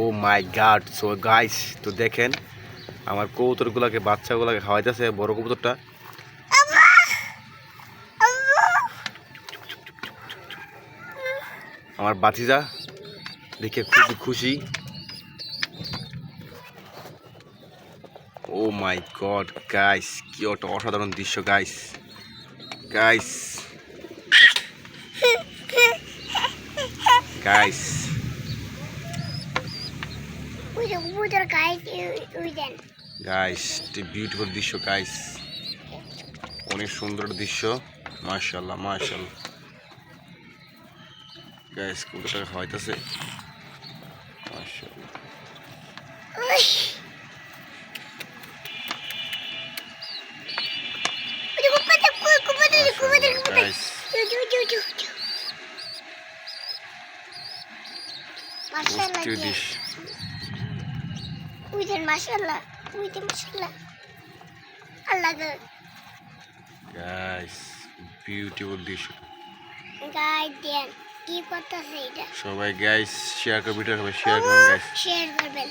O my god so guys তো দেখেন, আমার কবুতরগুলোকে, বাচ্চাগুলোকে খাওয়াইতেছে বড় কবুতরটা। আমার বাতিজা দেখে খুব খুশি। ও মাই গড গাইস কি একটা অসাধারণ দৃশ্য গাইস গাইস গাইস ওই যে গাইস ওই দেন গাইস বিউটিফুল দৃশ্য গাইস অনেক সুন্দর দৃশ্য মাশাল্লাহ মাশাল্লাহ গাইস খাওয়াইতেছে কবুতর জু মাশাআল্লাহ ওই দেন মাশাআল্লাহ ওই দেন মাশাআল্লাহ। আল্লাহ গাইস বিউটিফুল দৃশ্য গাই দেন কি করতেছে এটা? সবাই গাইস শেয়ার করে ভিডিও হবে শেয়ার করুন গাইস শেয়ার করবেন।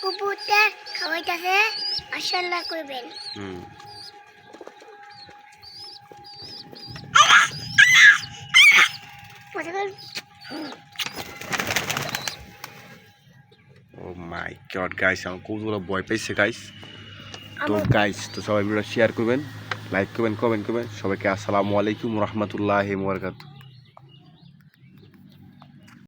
কবুতর খাওয়াইতেছে মাশাআল্লাহ করবেন। হুম। করে ও মাই গড গাইস আমার কবুতরগুলো ভয় পেয়েছে গাইস তো গাইস তো সবাই ভিডিও শেয়ার করবেন লাইক করবেন কমেন্ট করবেন। সবাইকে আসসালামু আলাইকুম রহমতুল্লাহ বরকাত